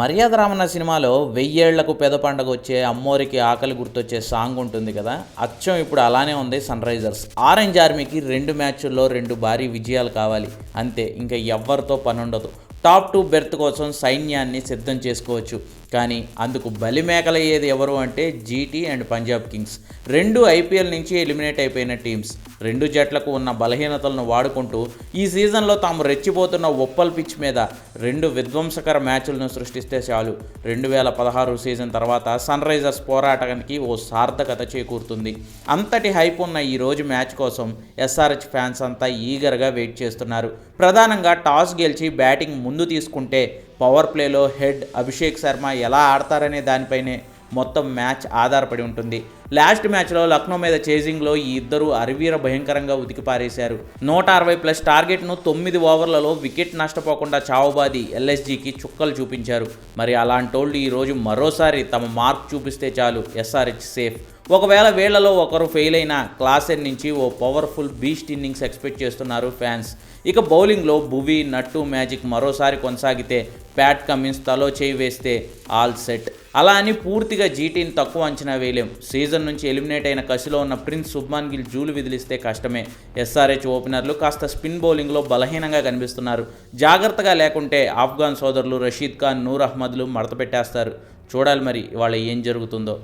మర్యాద రామన్న సినిమాలో వెయ్యేళ్ళకు పెద పండగ వచ్చే అమ్మోరికి ఆకలి గుర్తొచ్చే సాంగ్ ఉంటుంది కదా అచ్చం ఇప్పుడు అలానే ఉంది సన్ రైజర్స్ ఆరెంజ్ ఆర్మీకి రెండు మ్యాచ్ల్లో రెండు భారీ విజయాలు కావాలి అంతే ఇంకా ఎవ్వరితో పనుండదు. టాప్ టూ బెర్త్ కోసం సైన్యాన్ని సిద్ధం చేసుకోవచ్చు కానీ అందుకు బలిమేకలయ్యేది ఎవరు అంటే జీటీ అండ్ పంజాబ్ కింగ్స్. రెండు ఐపీఎల్ నుంచి ఎలిమినేట్ అయిపోయిన టీమ్స్. రెండు జట్లకు ఉన్న బలహీనతలను వాడుకుంటూ ఈ సీజన్లో తాము రెచ్చిపోతున్న ఒప్పల్ పిచ్ మీద రెండు విధ్వంసకర మ్యాచ్లను సృష్టిస్తే చాలు. రెండు వేల పదహారు సీజన్ తర్వాత సన్ రైజర్స్ పోరాటానికి ఓ సార్థకత చేకూరుతుంది. అంతటి హైప్ ఉన్న ఈ రోజు మ్యాచ్ కోసం ఎస్ఆర్హెచ్ ఫ్యాన్స్ అంతా ఈగర్గా వెయిట్ చేస్తున్నారు. ప్రధానంగా టాస్ గెలిచి బ్యాటింగ్ ముందు తీసుకుంటే పవర్ ప్లేలో హెడ్ అభిషేక్ శర్మ ఎలా ఆడతారనే దానిపైనే మొత్తం మ్యాచ్ ఆధారపడి ఉంటుంది. లాస్ట్ మ్యాచ్లో లక్నో మీద చేజింగ్లో ఈ ఇద్దరు అరవీర భయంకరంగా ఉతికిపారేశారు. నూట అరవై ప్లస్ టార్గెట్ను తొమ్మిది ఓవర్లలో వికెట్ నష్టపోకుండా చావుబాది ఎల్ఎస్జీకి చుక్కలు చూపించారు. మరి అలాంటోళ్ళు ఈరోజు మరోసారి తమ మార్క్ చూపిస్తే చాలు ఎస్ఆర్హెచ్ సేఫ్. ఒకవేళ వీళ్ళలో ఒకరు ఫెయిల్ అయిన క్లాసెన్ నుంచి ఓ పవర్ఫుల్ బీస్ట్ ఇన్నింగ్స్ ఎక్స్పెక్ట్ చేస్తున్నారు ఫ్యాన్స్. ఇక బౌలింగ్లో భువి నట్టు మ్యాజిక్ మరోసారి కొనసాగితే ప్యాట్ కమిన్స్ తలో చేయి వేస్తే ఆల్ సెట్. అలా అని పూర్తిగా జీటీని తక్కువ అంచనా వేయలేం. సీజన్ నుంచి ఎలిమినేట్ అయిన కసిలో ఉన్న ప్రిన్స్ సుబ్మాన్ గిల్ జూలు విదిలిస్తే కష్టమే. ఎస్ఆర్హెచ్ ఓపెనర్లు కాస్త స్పిన్ బౌలింగ్లో బలహీనంగా కనిపిస్తున్నారు. జాగ్రత్తగా లేకుంటే ఆఫ్ఘాన్ సోదరులు రషీద్ ఖాన్ నూర్ అహ్మద్లు మడత పెట్టేస్తారు. చూడాలి మరి ఇవాళ ఏం జరుగుతుందో.